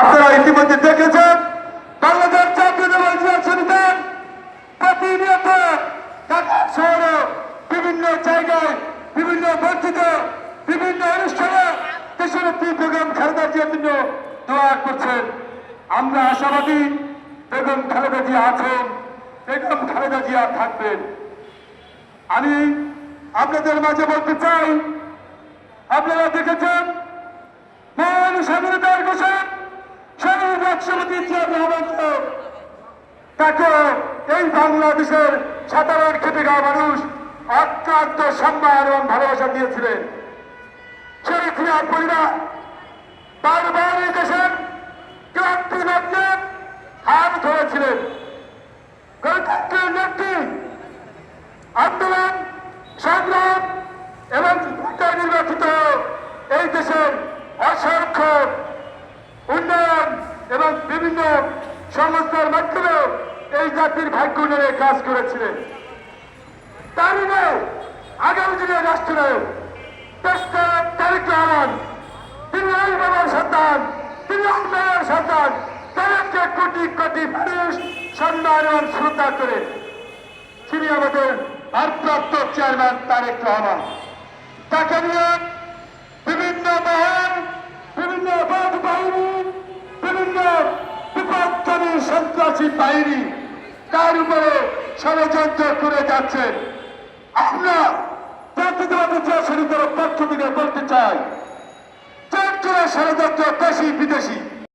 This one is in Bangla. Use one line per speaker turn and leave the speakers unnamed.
আপনারা ইতিমধ্যে দেখেছেন, বাংলাদেশ জাতীয় সমিতির প্রতিনিয়ত শহরে বিভিন্ন জায়গায়, বিভিন্ন মসজিদে, বিভিন্ন অনুষ্ঠানে দেশের বেগম খালেদা জিয়ার জন্য দোয়া করছেন। আমরা আশাবাদী বেগম খালেদা জিয়া আছেন, বেগম খালেদা জিয়া থাকবেন। আমি আপনাদের মাঝে বলতে চাই, আপনারা দেখেছেন তাকে এই বাংলাদেশের সাধারণ খাওয়া মানুষ অক্লান্ত সম্মান এবং ভালোবাসা দিয়েছিলেন। মিয়ার পরিবার বারবার এই দেশের ক্রান্তি লগ্নে হাত ধরেছিলেন। গণতন্ত্রের নেত্রী, আন্দোলন, সংগ্রাম এবং নির্বাচিত এই দেশের অসংখ্য উন্নয়ন এবং বিভিন্ন সংস্থার মাধ্যমে এই জাতির ভাগ্য নিয়ে কাজ করেছিলেন। তারই নয় আগামী দিনের রাষ্ট্রনায়ক তারেক রহমান, তিনি ওই বাবার সন্তান, তিনি উন্নয়নের সন্তান তাদেরকে কোটি কোটি মানুষ সম্মান এবং শ্রদ্ধা করে। তিনি আমাদের ভারপ্রাপ্ত চেয়ারম্যান তারেক রহমান। তাকে নিয়ে বিভিন্ন মহান বিভিন্ন বাদ বাহিনী বিভিন্ন বিপদকারী সন্ত্রাসী বাহিনী তার উপরে ষড়যন্ত্র করে যাচ্ছেন আমরা জাতীয়তাবাদী শরীরের পক্ষ থেকে বলতে চাই। চোর চোরা ষড়যন্ত্র দেশি বিদেশি